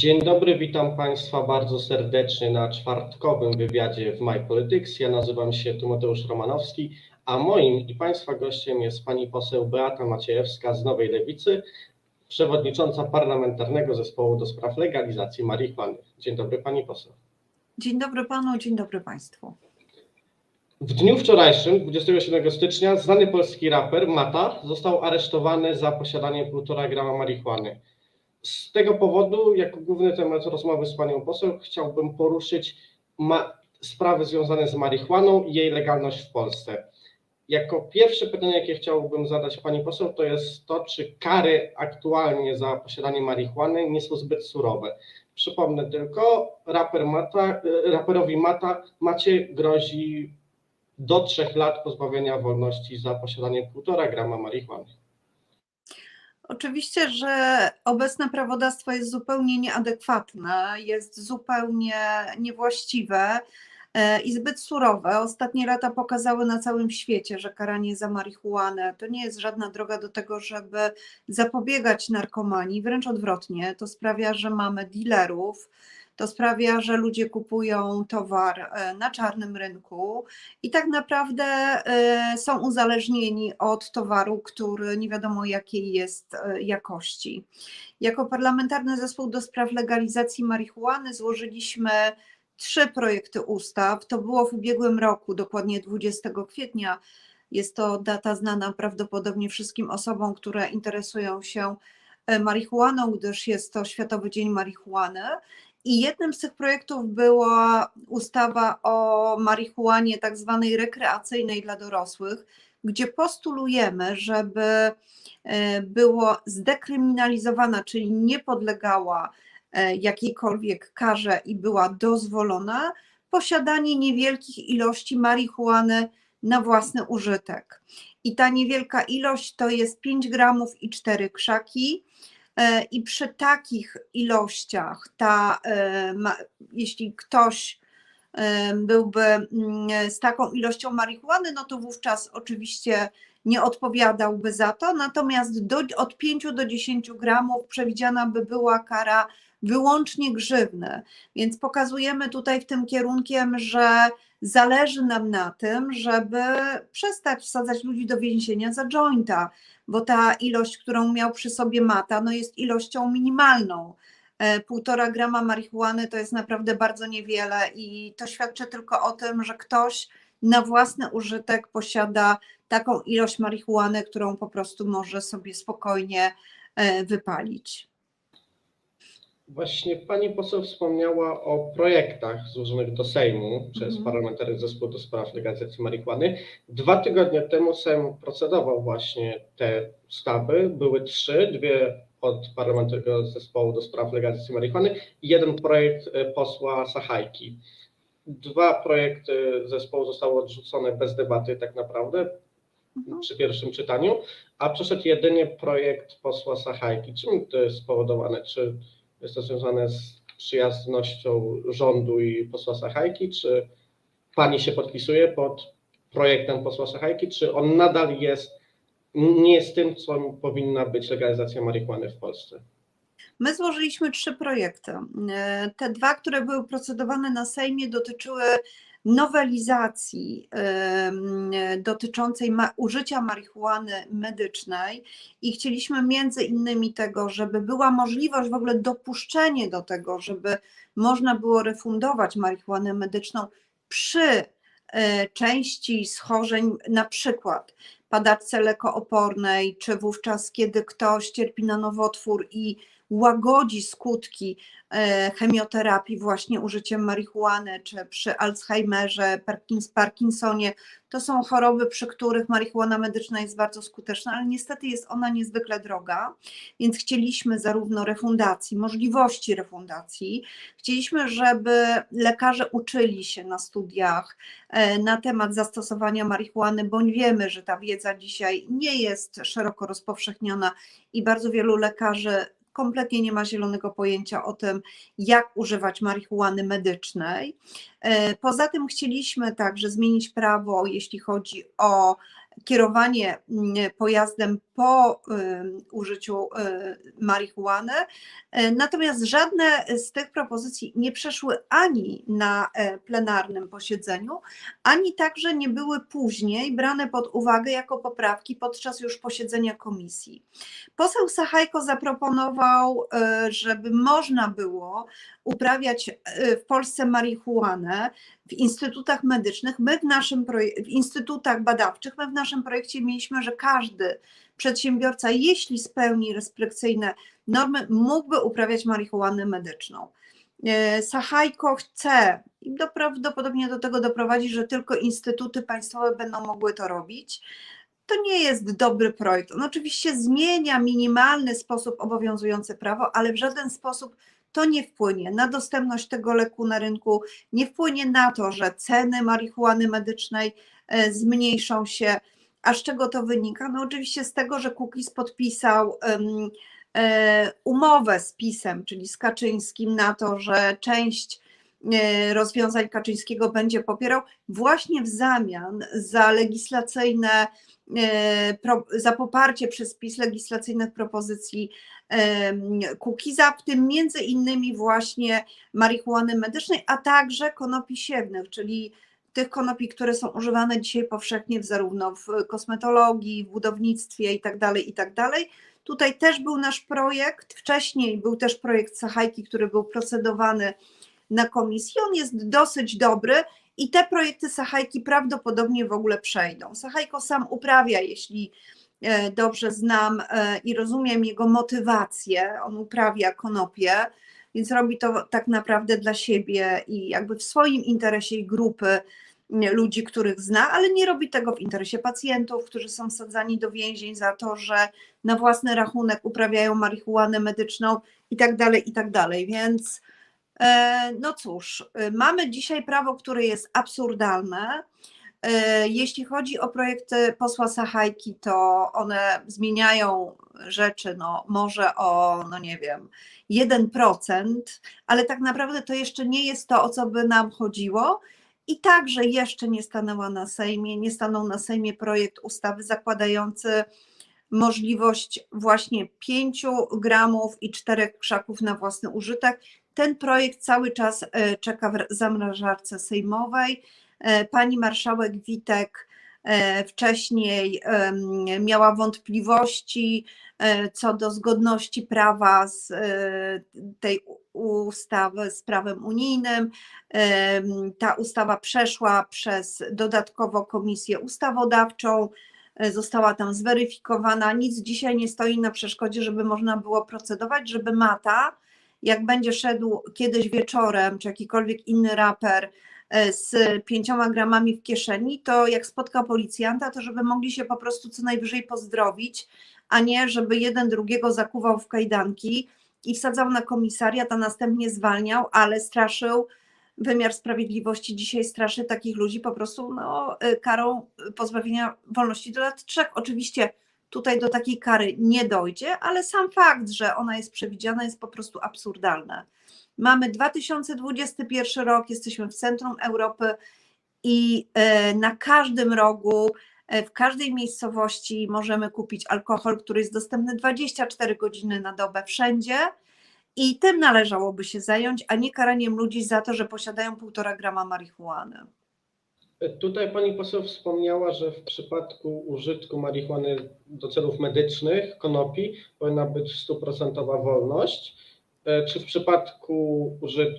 Dzień dobry, witam Państwa bardzo serdecznie na czwartkowym wywiadzie w My Politics. Ja nazywam się Tymoteusz Romanowski, a moim i Państwa gościem jest pani poseł Beata Maciejewska z Nowej Lewicy, przewodnicząca parlamentarnego zespołu do spraw legalizacji marihuany. Dzień dobry pani poseł. Dzień dobry panu, dzień dobry państwu. W dniu wczorajszym, 27 stycznia, znany polski raper Mata został aresztowany za posiadanie 1,5 grama marihuany. Z tego powodu, jako główny temat rozmowy z panią poseł, chciałbym poruszyć sprawy związane z marihuaną i jej legalność w Polsce. Jako pierwsze pytanie, jakie chciałbym zadać pani poseł, to jest to, czy kary aktualnie za posiadanie marihuany nie są zbyt surowe. Przypomnę tylko, raper Mata, y, raperowi Mata macie grozi do trzech lat pozbawienia wolności za posiadanie 1,5 grama marihuany. Oczywiście, że obecne prawodawstwo jest zupełnie nieadekwatne, jest zupełnie niewłaściwe e, i zbyt surowe. Ostatnie lata pokazały na całym świecie, że karanie za marihuanę to nie jest żadna droga do tego, żeby zapobiegać narkomanii, wręcz odwrotnie. To sprawia, że mamy dealerów, to sprawia, że ludzie kupują towar e, na czarnym rynku i tak naprawdę e, są uzależnieni od towaru, który nie wiadomo jakiej jest e, jakości. Jako parlamentarny zespół do spraw legalizacji marihuany złożyliśmy trzy projekty ustaw. To było w ubiegłym roku, dokładnie 20 kwietnia. Jest to data znana prawdopodobnie wszystkim osobom, które interesują się marihuaną, gdyż jest to Światowy Dzień Marihuany. I jednym z tych projektów była ustawa o marihuanie tak zwanej rekreacyjnej dla dorosłych, gdzie postulujemy, żeby e, było zdekryminalizowana, czyli nie podlegała e, jakiejkolwiek karze i była dozwolona posiadanie niewielkich ilości marihuany na własny użytek. I ta niewielka ilość to jest 5 gramów i 4 krzaki. E, I przy takich ilościach, ta, e, jeśli ktoś e, byłby mm, z taką ilością marihuany, no to wówczas oczywiście nie odpowiadałby za to, natomiast do, od 5 do 10 gramów przewidziana by była kara wyłącznie grzywny. Więc pokazujemy tutaj w tym kierunkiem, że zależy nam na tym, żeby przestać wsadzać ludzi do więzienia za jointa, bo ta ilość, którą miał przy sobie Mata, no jest ilością minimalną. E, Półtora grama marihuany to jest naprawdę bardzo niewiele i to świadczy tylko o tym, że ktoś na własny użytek posiada taką ilość marihuany, którą po prostu może sobie spokojnie e, wypalić. Właśnie pani poseł wspomniała o projektach złożonych do Sejmu przez Mhm. Parlamentarny Zespół do Spraw Legalizacji Marihuany. Dwa tygodnie temu Sejm procedował właśnie te ustawy. Były trzy, dwie od Parlamentarnego Zespołu do Spraw Legalizacji Marihuany i jeden projekt e, posła Sachajki. Dwa projekty zespołu zostały odrzucone bez debaty tak naprawdę Mhm. przy pierwszym czytaniu, a przeszedł jedynie projekt posła Sachajki. Czym to jest spowodowane? Czy jest to związane z przyjaznością rządu i posła Sachajki? Czy pani się podpisuje pod projektem posła Sachajki? Czy on nadal jest, nie jest tym, co powinna być legalizacja marihuany w Polsce? My złożyliśmy trzy projekty. E, Te dwa, które były procedowane na Sejmie, dotyczyły nowelizacji dotyczącej użycia marihuany medycznej i chcieliśmy między innymi tego, żeby była możliwość w ogóle dopuszczenie do tego, żeby można było refundować marihuanę medyczną przy e, części schorzeń, na przykład padaczce lekoopornej, czy wówczas, kiedy ktoś cierpi na nowotwór i łagodzi skutki e, chemioterapii właśnie użyciem marihuany, czy przy Alzheimerze, Parkins, Parkinsonie. To są choroby, przy których marihuana medyczna jest bardzo skuteczna, ale niestety jest ona niezwykle droga, więc chcieliśmy zarówno refundacji, możliwości refundacji, chcieliśmy, żeby lekarze uczyli się na studiach e, na temat zastosowania marihuany, bądź wiemy, że ta wiedza dzisiaj nie jest szeroko rozpowszechniona i bardzo wielu lekarzy kompletnie nie ma zielonego pojęcia o tym, jak używać marihuany medycznej. E, Poza tym chcieliśmy także zmienić prawo, jeśli chodzi o kierowanie mm, pojazdem po ym, użyciu y, marihuany. E, Natomiast żadne z tych propozycji nie przeszły ani na e, plenarnym posiedzeniu, ani także nie były później brane pod uwagę jako poprawki podczas już posiedzenia komisji. Poseł Sachajko zaproponował, e, żeby można było uprawiać w Polsce marihuanę w instytutach medycznych. My w naszym w instytutach badawczych, my w naszym projekcie mieliśmy, że każdy przedsiębiorca, jeśli spełni restrykcyjne normy, mógłby uprawiać marihuanę medyczną. E, Sachajko chce i do- prawdopodobnie do tego doprowadzi, że tylko instytuty państwowe będą mogły to robić. To nie jest dobry projekt. On oczywiście zmienia minimalny sposób obowiązujące prawo, ale w żaden sposób to nie wpłynie na dostępność tego leku na rynku, nie wpłynie na to, że ceny marihuany medycznej e, zmniejszą się. A z czego to wynika? No oczywiście z tego, że Kukiz podpisał e, umowę z PiSem, czyli z Kaczyńskim na to, że część e, rozwiązań Kaczyńskiego będzie popierał właśnie w zamian za legislacyjne, za poparcie przez PiS legislacyjnych propozycji Kukiza, w tym między innymi właśnie marihuany medycznej, a także konopi siewnych, czyli tych konopi, które są używane dzisiaj powszechnie w, zarówno w kosmetologii, w budownictwie i tak dalej, i tak. Tutaj też był nasz projekt, wcześniej był też projekt Sachajki, który był procedowany na komisji. On jest dosyć dobry i te projekty Sachajki prawdopodobnie w ogóle przejdą. Sachajko sam uprawia, jeśli dobrze znam e, i rozumiem jego motywację, on uprawia konopie, więc robi to tak naprawdę dla siebie i jakby w swoim interesie i grupy ludzi, których zna, ale nie robi tego w interesie pacjentów, którzy są sadzani do więzień za to, że na własny rachunek uprawiają marihuanę medyczną i tak dalej, i tak dalej. Więc e, no cóż, e, mamy dzisiaj prawo, które jest absurdalne. E, Jeśli chodzi o projekty posła Sachajki, to one zmieniają rzeczy, no może o, no nie wiem, 1%, ale tak naprawdę to jeszcze nie jest to, o co by nam chodziło. I także jeszcze nie stanęła na Sejmie, nie stanął na Sejmie projekt ustawy zakładający możliwość właśnie 5 gramów i 4 krzaków na własny użytek. Ten projekt cały czas e, czeka w zamrażarce sejmowej. E, Pani marszałek Witek e, wcześniej miała wątpliwości e, co do zgodności prawa z tej ustawy z prawem unijnym. Ta ustawa przeszła przez dodatkowo komisję ustawodawczą, została tam zweryfikowana. Nic dzisiaj nie stoi na przeszkodzie, żeby można było procedować, żeby Mata, jak będzie szedł kiedyś wieczorem, czy jakikolwiek inny raper z pięcioma gramami w kieszeni, to jak spotka policjanta, to żeby mogli się po prostu co najwyżej pozdrowić, a nie żeby jeden drugiego zakuwał w kajdanki i wsadzał na komisariat, a następnie zwalniał, ale straszył wymiar sprawiedliwości dzisiaj straszy takich ludzi po prostu no, y, karą pozbawienia wolności do lat trzech. Oczywiście tutaj do takiej kary nie dojdzie, ale sam fakt, że ona jest przewidziana, jest po prostu absurdalny. Mamy 2021 rok, jesteśmy w centrum Europy i e, na każdym rogu, e, w każdej miejscowości możemy kupić alkohol, który jest dostępny 24 godziny na dobę wszędzie. I tym należałoby się zająć, a nie karaniem ludzi za to, że posiadają półtora grama marihuany. Tutaj pani poseł wspomniała, że w przypadku użytku marihuany do celów medycznych, konopi, powinna być stuprocentowa wolność. E, Czy w przypadku uży-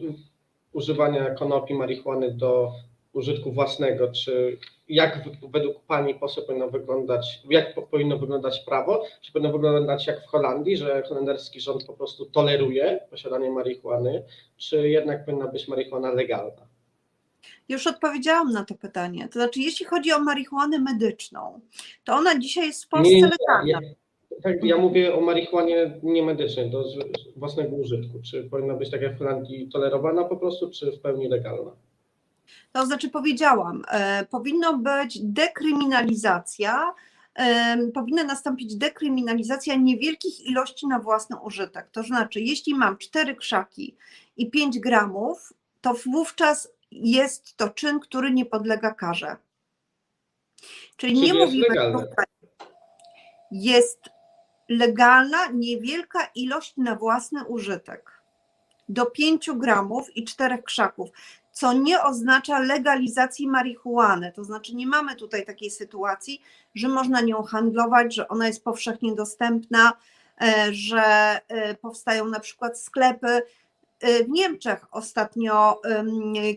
używania konopi marihuany do użytku własnego, czy jak według pani poseł powinno wyglądać, jak po- powinno wyglądać prawo? Czy powinno wyglądać jak w Holandii, że holenderski rząd po prostu toleruje posiadanie marihuany, czy jednak powinna być marihuana legalna? Już odpowiedziałam na to pytanie. To znaczy, jeśli chodzi o marihuanę medyczną, to ona dzisiaj jest w Polsce Nie, nie, legalna. Ja, tak, ja mówię o marihuanie niemedycznej, do własnego użytku. Czy powinna być tak jak w Holandii tolerowana po prostu, czy w pełni legalna? To znaczy powiedziałam, e, powinno być dekryminalizacja, e, powinna nastąpić dekryminalizacja niewielkich ilości na własny użytek. To znaczy, jeśli mam cztery krzaki i 5 gramów, to wówczas jest to czyn, który nie podlega karze. Czyli Czyli nie mówimy legalne. jest legalna niewielka ilość na własny użytek. Do 5 gramów i 4 krzaków, co nie oznacza legalizacji marihuany. To znaczy, nie mamy tutaj takiej sytuacji, że można nią handlować, że ona jest powszechnie dostępna, e, że e, powstają na przykład sklepy. E, W Niemczech ostatnio,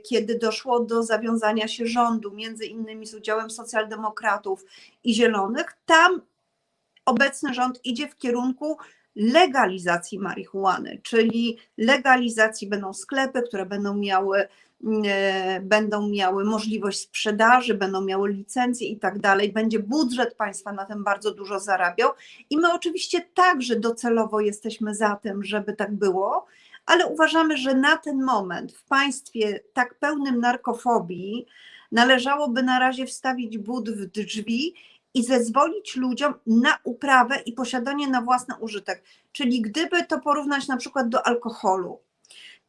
kiedy doszło do zawiązania się rządu, między innymi z udziałem socjaldemokratów i zielonych, tam obecny rząd idzie w kierunku legalizacji marihuany, czyli legalizacji będą sklepy, które będą miały, e, będą miały możliwość sprzedaży, będą miały licencje i tak dalej. Będzie budżet państwa na tym bardzo dużo zarabiał i my oczywiście także docelowo jesteśmy za tym, żeby tak było, ale uważamy, że na ten moment w państwie tak pełnym narkofobii należałoby na razie wstawić but w drzwi i zezwolić ludziom na uprawę i posiadanie na własny użytek. Czyli gdyby to porównać na przykład do alkoholu,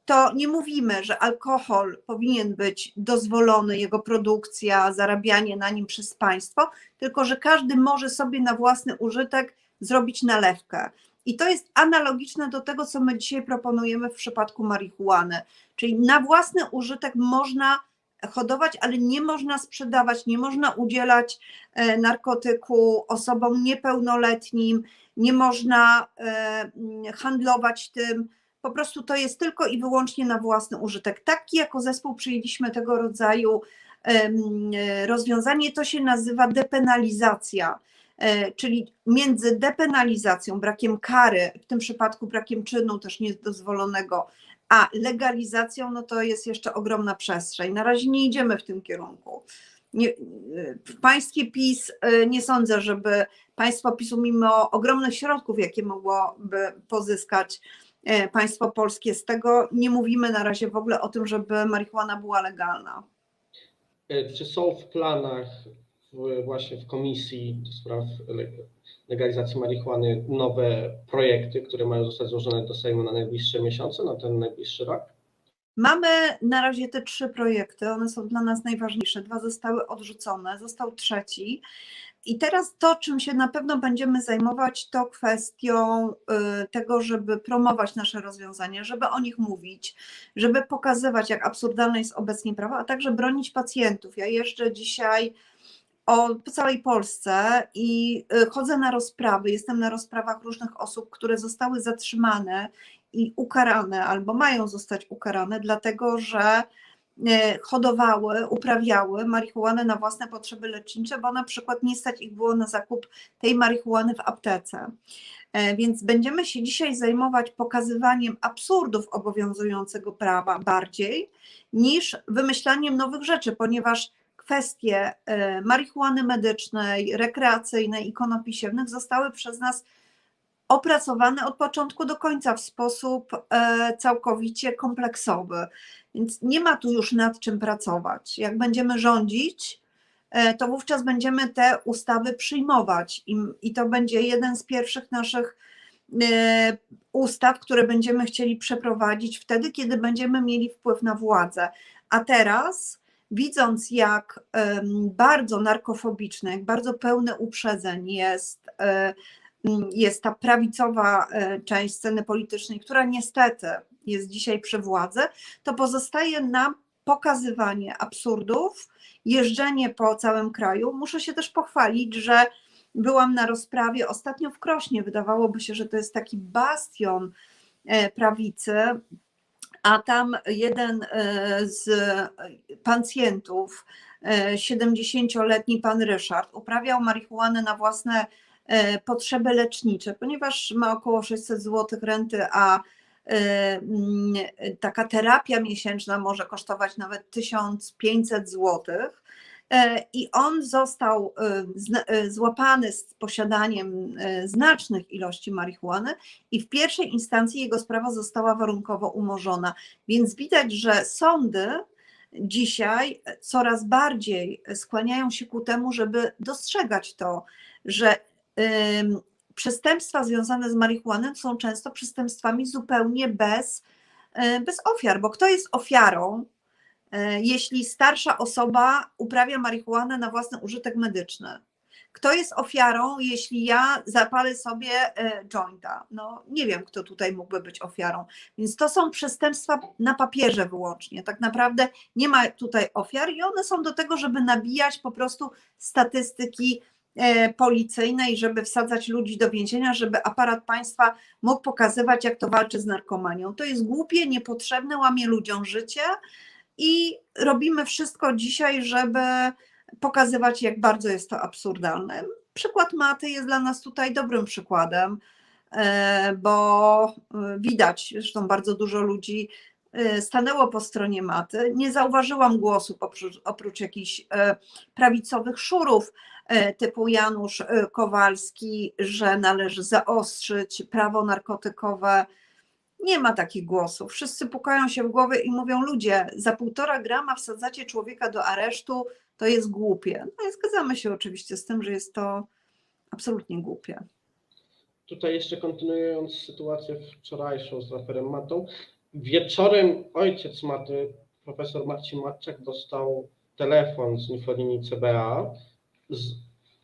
to nie mówimy, że alkohol powinien być dozwolony, jego produkcja, zarabianie na nim przez państwo, tylko że każdy może sobie na własny użytek zrobić nalewkę. I to jest analogiczne do tego, co my dzisiaj proponujemy w przypadku marihuany. Czyli na własny użytek można hodować, ale nie można sprzedawać, nie można udzielać e, narkotyku osobom niepełnoletnim, nie można e, mm, handlować tym. Po prostu to jest tylko i wyłącznie na własny użytek. Taki jako zespół przyjęliśmy tego rodzaju e, rozwiązanie. To się nazywa depenalizacja. Czyli między depenalizacją, brakiem kary, w tym przypadku brakiem czynu też niedozwolonego, a legalizacją, no to jest jeszcze ogromna przestrzeń. Na razie nie idziemy w tym kierunku. Nie, w państwie PiS y, nie sądzę, żeby państwo PiSu, mimo ogromnych środków, jakie mogłoby pozyskać e, państwo polskie z tego, nie mówimy na razie w ogóle o tym, żeby marihuana była legalna. E, Czy są w planach właśnie w komisji do spraw legalizacji marihuany nowe projekty, które mają zostać złożone do Sejmu na najbliższe miesiące, na ten najbliższy rok? Mamy na razie te trzy projekty, one są dla nas najważniejsze. Dwa zostały odrzucone, został trzeci. I teraz to, czym się na pewno będziemy zajmować, to kwestią y, tego, żeby promować nasze rozwiązania, żeby o nich mówić, żeby pokazywać, jak absurdalne jest obecnie prawo, a także bronić pacjentów. Ja jeżdżę dzisiaj o, po całej Polsce i y, chodzę na rozprawy. Jestem na rozprawach różnych osób, które zostały zatrzymane i ukarane albo mają zostać ukarane, dlatego że e, hodowały, uprawiały marihuanę na własne potrzeby lecznicze, bo na przykład nie stać ich było na zakup tej marihuany w aptece. E, Więc będziemy się dzisiaj zajmować pokazywaniem absurdów obowiązującego prawa bardziej niż wymyślaniem nowych rzeczy, ponieważ kwestie e, marihuany medycznej, rekreacyjnej i konopi siewnych zostały przez nas opracowane od początku do końca w sposób e, całkowicie kompleksowy. Więc nie ma tu już nad czym pracować. Jak będziemy rządzić, e, to wówczas będziemy te ustawy przyjmować i, i to będzie jeden z pierwszych naszych ustaw, które będziemy chcieli przeprowadzić wtedy, kiedy będziemy mieli wpływ na władzę. A teraz, widząc jak bardzo narkofobiczne, jak bardzo pełne uprzedzeń jest jest ta prawicowa e, część sceny politycznej, która niestety jest dzisiaj przy władzy, to pozostaje nam pokazywanie absurdów, jeżdżenie po całym kraju. Muszę się też pochwalić, że byłam na rozprawie ostatnio w Krośnie. Wydawałoby się, że to jest taki bastion e, prawicy, a tam jeden e, z pacjentów, e, 70-letni pan Ryszard, uprawiał marihuanę na własne e, potrzeby lecznicze, ponieważ ma około 600 zł renty, a e, taka terapia miesięczna może kosztować nawet 1500 zł. E, I on został e, e, złapany z posiadaniem znacznych ilości marihuany, i w pierwszej instancji jego sprawa została warunkowo umorzona. Więc widać, że sądy dzisiaj coraz bardziej skłaniają się ku temu, żeby dostrzegać to, że przestępstwa związane z marihuaną są często przestępstwami zupełnie bez, bez ofiar, bo kto jest ofiarą jeśli starsza osoba uprawia marihuanę na własny użytek medyczny? Kto jest ofiarą, jeśli ja zapalę sobie e, jointa? No nie wiem, kto tutaj mógłby być ofiarą. Więc to są przestępstwa na papierze wyłącznie. Tak naprawdę nie ma tutaj ofiar i one są do tego, żeby nabijać po prostu statystyki e, policyjne i żeby wsadzać ludzi do więzienia, żeby aparat państwa mógł pokazywać, jak to walczy z narkomanią. To jest głupie, niepotrzebne, łamie ludziom życie i robimy wszystko dzisiaj, żeby pokazywać, jak bardzo jest to absurdalne. Przykład Maty jest dla nas tutaj dobrym przykładem, e, bo e, widać, zresztą bardzo dużo ludzi e, stanęło po stronie Maty. Nie zauważyłam głosu oprócz, oprócz jakichś prawicowych szurów typu Janusz Kowalski, że należy zaostrzyć prawo narkotykowe. Nie ma takich głosów. Wszyscy pukają się w głowę i mówią: Ludzie, za półtora grama wsadzacie człowieka do aresztu, to jest głupie. No i zgadzamy się oczywiście z tym, że jest to absolutnie głupie. Tutaj jeszcze kontynuując sytuację wczorajszą z raperem Matą, wieczorem ojciec Maty, profesor Marcin Matczak, dostał telefon z infolinii CBA z,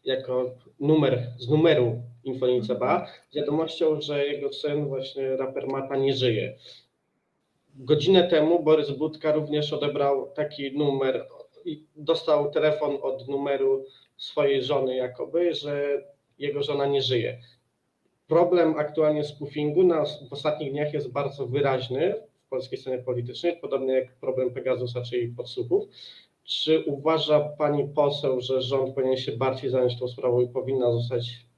jako numer, z numeru infolinii CBA z wiadomością, że jego syn, właśnie raper Mata, nie żyje. Godzinę temu Borys Budka również odebrał taki numer i dostał telefon od numeru swojej żony jakoby, że jego żona nie żyje. Problem aktualnie spoofingu na, w ostatnich dniach jest bardzo wyraźny w polskiej scenie politycznej, podobnie jak problem Pegasusa, czyli podsłuchów. Czy uważa pani poseł, że rząd powinien się bardziej zająć tą sprawą i powinna zostać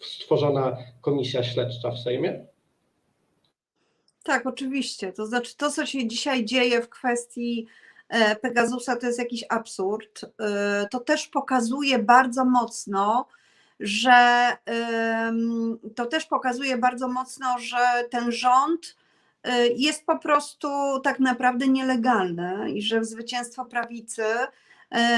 stworzona komisja śledcza w Sejmie? Tak, oczywiście. To znaczy, to, co się dzisiaj dzieje w kwestii e, Pegasusa, to jest jakiś absurd. E, To też pokazuje bardzo mocno, że to też pokazuje bardzo mocno, że ten rząd y, jest po prostu tak naprawdę nielegalny i że zwycięstwo prawicy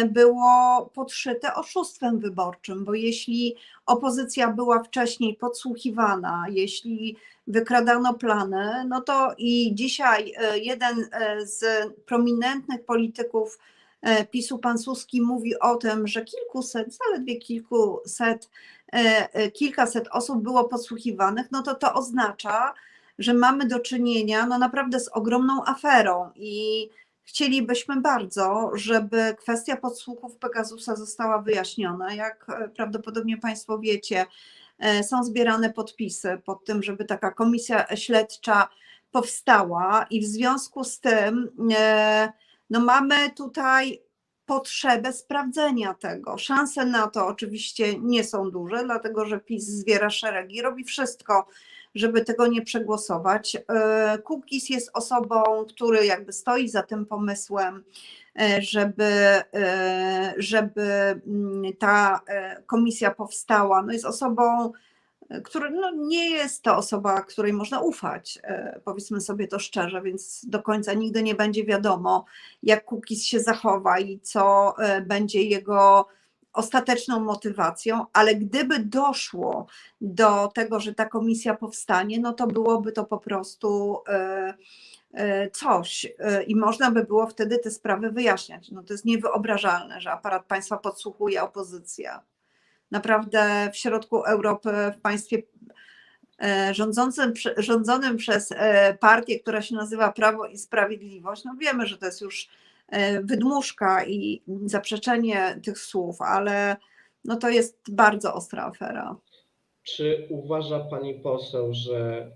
było podszyte oszustwem wyborczym, bo jeśli opozycja była wcześniej podsłuchiwana, jeśli wykradano plany, no to i dzisiaj e, jeden e, z prominentnych polityków e, PiSu, pan Suski, mówi o tym, że kilkuset, zaledwie kilkuset, e, e, kilkaset osób było podsłuchiwanych, no to to oznacza, że mamy do czynienia no naprawdę z ogromną aferą i chcielibyśmy bardzo, żeby kwestia podsłuchów Pegasusa została wyjaśniona. Jak e, prawdopodobnie Państwo wiecie, e, są zbierane podpisy pod tym, żeby taka komisja śledcza powstała i w związku z tym e, no mamy tutaj potrzebę sprawdzenia tego. Szanse na to oczywiście nie są duże, dlatego że PiS zbiera szeregi, robi wszystko, żeby tego nie przegłosować. E, Kukiz jest osobą, który jakby stoi za tym pomysłem, e, żeby, e, żeby mm, ta e, komisja powstała. No jest osobą, e, który no nie jest to osoba, której można ufać, e, powiedzmy sobie to szczerze, więc do końca nigdy nie będzie wiadomo, jak Kukiz się zachowa i co e, będzie jego ostateczną motywacją, ale gdyby doszło do tego, że ta komisja powstanie, no to byłoby to po prostu e, e, coś e, i można by było wtedy te sprawy wyjaśniać. No to jest niewyobrażalne, że aparat państwa podsłuchuje opozycję. Naprawdę w środku Europy, w państwie rządzącym, rządzonym przez partię, która się nazywa Prawo i Sprawiedliwość, no wiemy, że to jest już wydmuszka i zaprzeczenie tych słów, ale no to jest bardzo ostra afera. Czy uważa pani poseł, że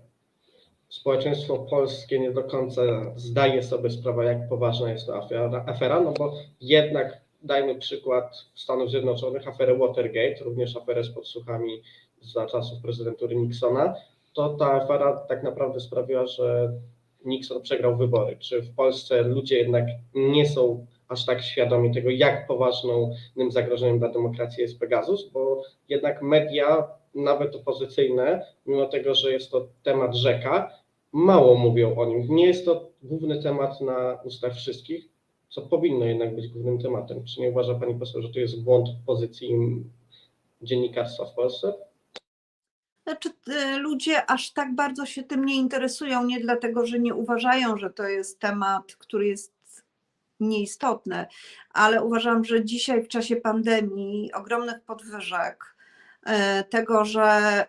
społeczeństwo polskie nie do końca zdaje sobie sprawę, jak poważna jest to afera? afera? No bo jednak dajmy przykład Stanów Zjednoczonych, aferę Watergate, również aferę z podsłuchami za czasów prezydentury Nixona, to ta afera tak naprawdę sprawiła, że Nixon przegrał wybory. Czy w Polsce ludzie jednak nie są aż tak świadomi tego, jak poważnym zagrożeniem dla demokracji jest Pegasus, bo jednak media, nawet opozycyjne, mimo tego, że jest to temat rzeka, mało mówią o nim. Nie jest to główny temat na ustach wszystkich, co powinno jednak być głównym tematem. Czy nie uważa Pani poseł, że to jest błąd pozycji dziennikarstwa w Polsce? Znaczy, y, ludzie aż tak bardzo się tym nie interesują, nie dlatego, że nie uważają, że to jest temat, który jest nieistotny, ale uważam, że dzisiaj w czasie pandemii ogromnych podwyżek, y, tego, że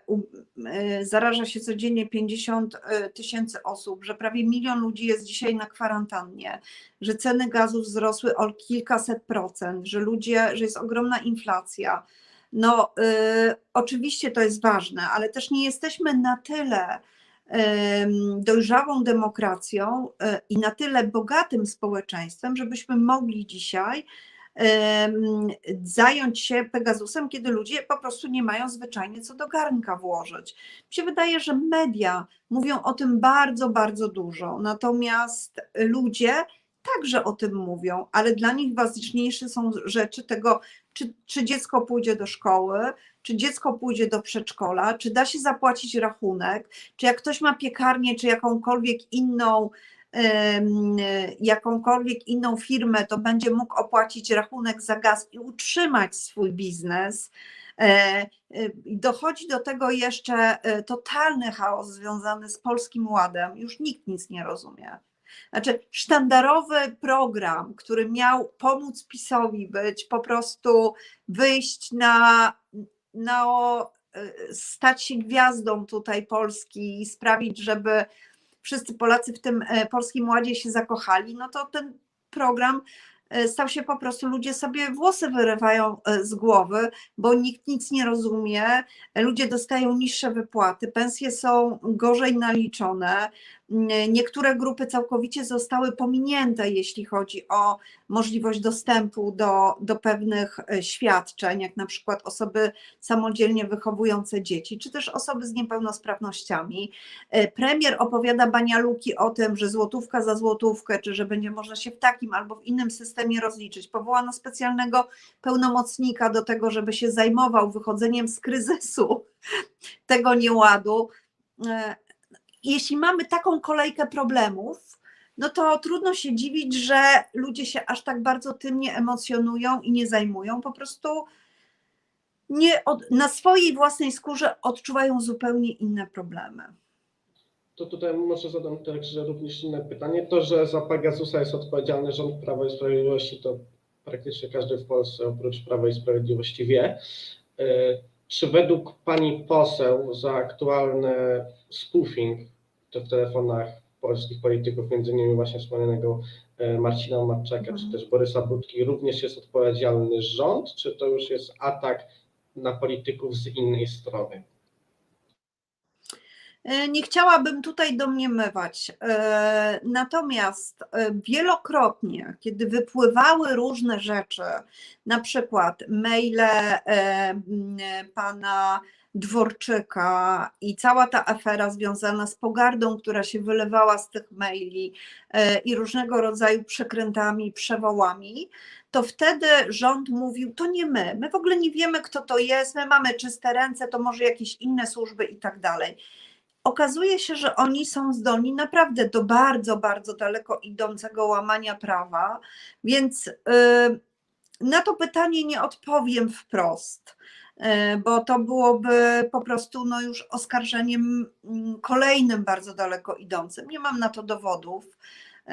y, zaraża się codziennie 50 y, tysięcy osób, że prawie milion ludzi jest dzisiaj na kwarantannie, że ceny gazów wzrosły o kilkaset procent, że ludzie, że jest ogromna inflacja. No, y, oczywiście to jest ważne, ale też nie jesteśmy na tyle ym, dojrzałą demokracją y, i na tyle bogatym społeczeństwem, żebyśmy mogli dzisiaj zająć się Pegasusem, kiedy ludzie po prostu nie mają zwyczajnie co do garnka włożyć. Mi się wydaje, że media mówią o tym bardzo, bardzo dużo, natomiast ludzie także o tym mówią, ale dla nich ważniejsze są rzeczy tego, czy, czy dziecko pójdzie do szkoły, czy dziecko pójdzie do przedszkola, czy da się zapłacić rachunek, czy jak ktoś ma piekarnię, czy jakąkolwiek inną, jakąkolwiek inną firmę, to będzie mógł opłacić rachunek za gaz i utrzymać swój biznes. E, e, Dochodzi do tego jeszcze e, totalny chaos związany z Polskim Ładem. Już nikt nic nie rozumie. Znaczy, sztandarowy program, który miał pomóc PiSowi być po prostu wyjść na, na y, stać się gwiazdą tutaj Polski i sprawić, żeby wszyscy Polacy w tym e, Polskim Ładzie się zakochali, no to ten program e, stał się po prostu, ludzie sobie włosy wyrywają e, z głowy, bo nikt nic nie rozumie, ludzie dostają niższe wypłaty, pensje są gorzej naliczone, Niektóre grupy całkowicie zostały pominięte, jeśli chodzi o możliwość dostępu do, do pewnych e, świadczeń, jak na przykład osoby samodzielnie wychowujące dzieci, czy też osoby z niepełnosprawnościami. E, Premier opowiada banialuki o tym, że złotówka za złotówkę, czy że będzie można się w takim albo w innym systemie rozliczyć. Powołano specjalnego pełnomocnika do tego, żeby się zajmował wychodzeniem z kryzysu tego nieładu. Jeśli mamy taką kolejkę problemów, no to trudno się dziwić, że ludzie się aż tak bardzo tym nie emocjonują i nie zajmują. Po prostu nie od, na swojej własnej skórze odczuwają zupełnie inne problemy. To tutaj może zadam także również inne pytanie. To, że za Pegasusa jest odpowiedzialny rząd Prawa i Sprawiedliwości, to praktycznie każdy w Polsce oprócz Prawa i Sprawiedliwości wie. Czy według pani poseł za aktualny spoofing w telefonach polskich polityków, między innymi właśnie wspomnianego e, Marcina Matczaka, Mhm. czy też Borysa Budki, również jest odpowiedzialny rząd, czy to już jest atak na polityków z innej strony? E, Nie chciałabym tutaj domniemywać. E, Natomiast e, wielokrotnie, kiedy wypływały różne rzeczy, na przykład maile pana Dworczyka i cała ta afera związana z pogardą, która się wylewała z tych maili i różnego rodzaju przekrętami, przewołami, to wtedy rząd mówił: To nie my, my w ogóle nie wiemy, kto to jest, my mamy czyste ręce, to może jakieś inne służby i tak dalej okazuje się, że oni są zdolni naprawdę do bardzo, bardzo daleko idącego łamania prawa, więc y, na to pytanie nie odpowiem wprost, y, bo to byłoby po prostu no już oskarżeniem mm, kolejnym bardzo daleko idącym. Nie mam na to dowodów. y,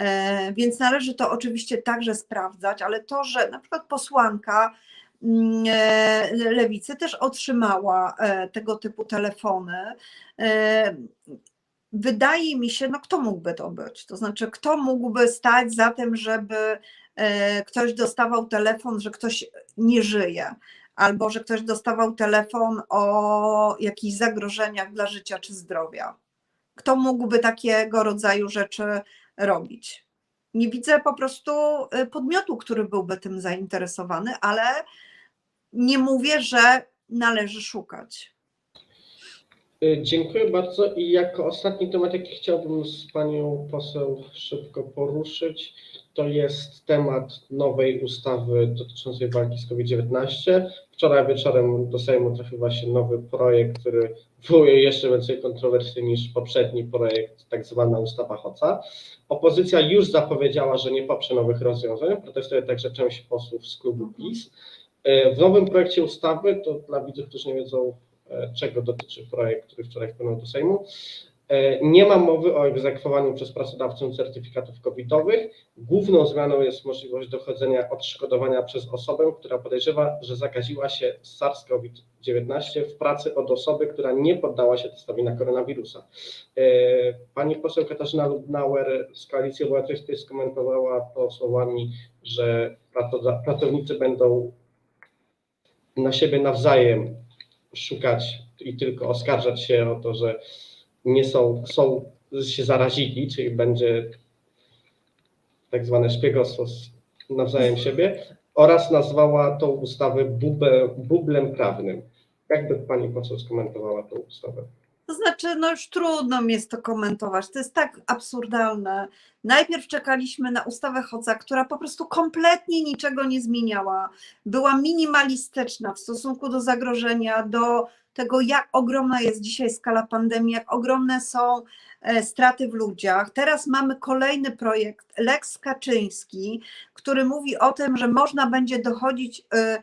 Więc należy to oczywiście także sprawdzać, ale to, że na przykład posłanka lewicy też otrzymała e, tego typu telefony. E, Wydaje mi się, no kto mógłby to być? To znaczy, kto mógłby stać za tym, żeby e, ktoś dostawał telefon, że ktoś nie żyje, albo że ktoś dostawał telefon o jakichś zagrożeniach dla życia czy zdrowia? Kto mógłby takiego rodzaju rzeczy robić? Nie widzę po prostu e, podmiotu, który byłby tym zainteresowany, ale nie mówię, że należy szukać. Y, Dziękuję bardzo i jako ostatni temat, jaki chciałbym z panią poseł szybko poruszyć, to jest temat nowej ustawy dotyczącej walki z COVID-19. Wczoraj wieczorem do Sejmu trafił właśnie nowy projekt, który wywołuje jeszcze więcej kontrowersji niż poprzedni projekt, tak zwana ustawa HOCA. Opozycja już zapowiedziała, że nie poprze nowych rozwiązań, protestuje także część posłów z klubu PiS. Y, W nowym projekcie ustawy, to dla widzów, którzy nie wiedzą, e, czego dotyczy projekt, który wczoraj wpłynął do Sejmu. E, Nie ma mowy o egzekwowaniu przez pracodawcę certyfikatów covidowych. Główną zmianą jest możliwość dochodzenia odszkodowania przez osobę, która podejrzewa, że zakaziła się SARS-CoV-19 w pracy od osoby, która nie poddała się testowi na koronawirusa. E, Pani poseł Katarzyna Lubnauer z Koalicji Obywatelskiej skomentowała to słowami, że pracownicy będą na siebie nawzajem szukać i tylko oskarżać się o to, że nie są, są się zarazili, czyli będzie tak zwane szpiegostwo nawzajem siebie oraz nazwała tą ustawę bublem prawnym. Jakby pani poseł skomentowała tą ustawę? To znaczy, no już trudno mi jest to komentować. To jest tak absurdalne. Najpierw czekaliśmy na ustawę Hoca, która po prostu kompletnie niczego nie zmieniała. Była minimalistyczna w stosunku do zagrożenia, do tego, jak ogromna jest dzisiaj skala pandemii, jak ogromne są e, straty w ludziach. Teraz mamy kolejny projekt Lex Kaczyński, który mówi o tym, że można będzie dochodzić e,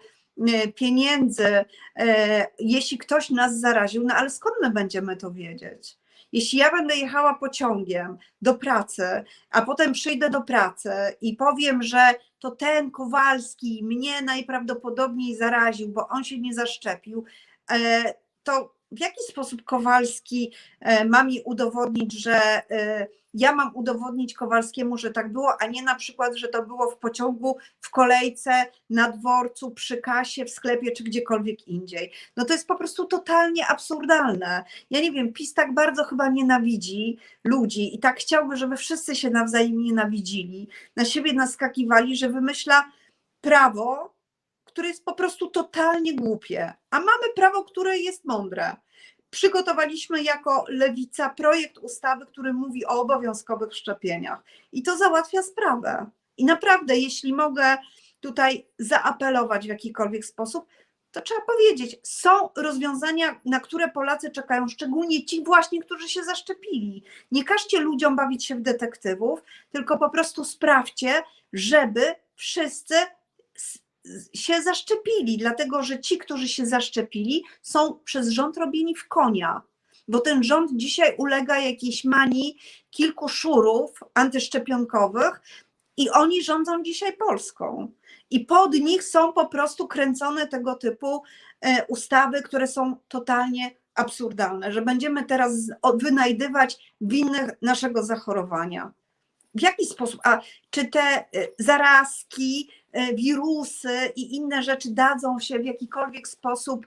pieniędzy e, jeśli ktoś nas zaraził, no ale skąd my będziemy to wiedzieć? Jeśli ja będę jechała pociągiem do pracy, a potem przyjdę do pracy i powiem, że to ten Kowalski mnie najprawdopodobniej zaraził, bo on się nie zaszczepił, e, to w jaki sposób Kowalski e, ma mi udowodnić, że e, ja mam udowodnić Kowalskiemu, że tak było, a nie na przykład, że to było w pociągu, w kolejce, na dworcu, przy kasie, w sklepie czy gdziekolwiek indziej. No to jest po prostu totalnie absurdalne. Ja nie wiem, PiS tak bardzo chyba nienawidzi ludzi i tak chciałby, żeby wszyscy się nawzajem nienawidzili, na siebie naskakiwali, że wymyśla prawo, które jest po prostu totalnie głupie, a mamy prawo, które jest mądre. Przygotowaliśmy jako lewica projekt ustawy, który mówi o obowiązkowych szczepieniach i to załatwia sprawę. I naprawdę, jeśli mogę tutaj zaapelować w jakikolwiek sposób, to trzeba powiedzieć, są rozwiązania, na które Polacy czekają, szczególnie ci właśnie, którzy się zaszczepili. Nie każcie ludziom bawić się w detektywów, tylko po prostu sprawdźcie, żeby wszyscy się zaszczepili, dlatego że ci, którzy się zaszczepili, są przez rząd robieni w konia. Bo ten rząd dzisiaj ulega jakiejś manii kilku szurów antyszczepionkowych i oni rządzą dzisiaj Polską. I pod nich są po prostu kręcone tego typu e, ustawy, które są totalnie absurdalne, że będziemy teraz wynajdywać winnych naszego zachorowania. W jaki sposób? A czy te e, zarazki, wirusy i inne rzeczy dadzą się w jakikolwiek sposób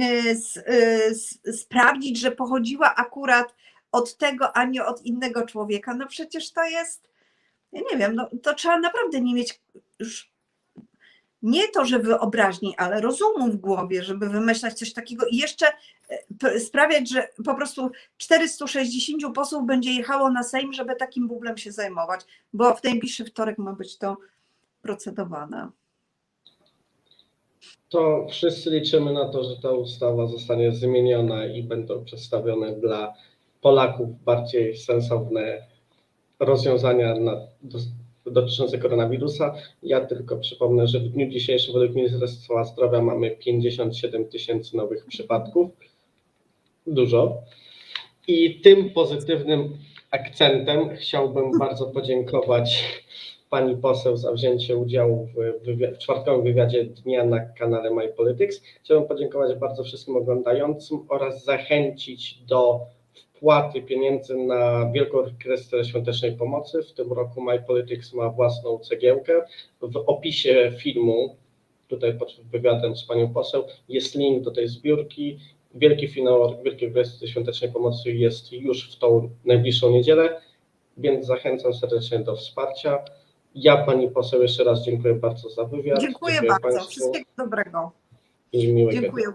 e, e, sprawdzić, że pochodziła akurat od tego, a nie od innego człowieka? No przecież to jest, ja nie wiem, no, to trzeba naprawdę nie mieć już nie to, że wyobraźni, ale rozumu w głowie, żeby wymyślać coś takiego i jeszcze e, sprawiać, że po prostu 460 posłów będzie jechało na Sejm, żeby takim bublem się zajmować, bo w najbliższy wtorek ma być to procedowane. To wszyscy liczymy na to, że ta ustawa zostanie zmieniona i będą przedstawione dla Polaków bardziej sensowne rozwiązania na, do, dotyczące koronawirusa. Ja tylko przypomnę, że w dniu dzisiejszym według Ministerstwa Zdrowia mamy 57 tysięcy nowych przypadków. Dużo. I tym pozytywnym akcentem chciałbym bardzo podziękować pani poseł za wzięcie udziału w, w czwartkowym wywiadzie dnia na kanale My Politics. Chciałbym podziękować bardzo wszystkim oglądającym oraz zachęcić do wpłaty pieniędzy na Wielką Orkiestrę Świątecznej Pomocy. W tym roku My Politics ma własną cegiełkę. W opisie filmu, tutaj pod wywiadem z panią poseł, jest link do tej zbiórki. Wielki finał Wielkiej Orkiestry Świątecznej Pomocy jest już w tą najbliższą niedzielę, więc zachęcam serdecznie do wsparcia. Ja pani poseł jeszcze raz dziękuję bardzo za wywiad. Dziękuję bardzo. Państwu Wszystkiego dobrego. i miłego dnia. Dziękuję.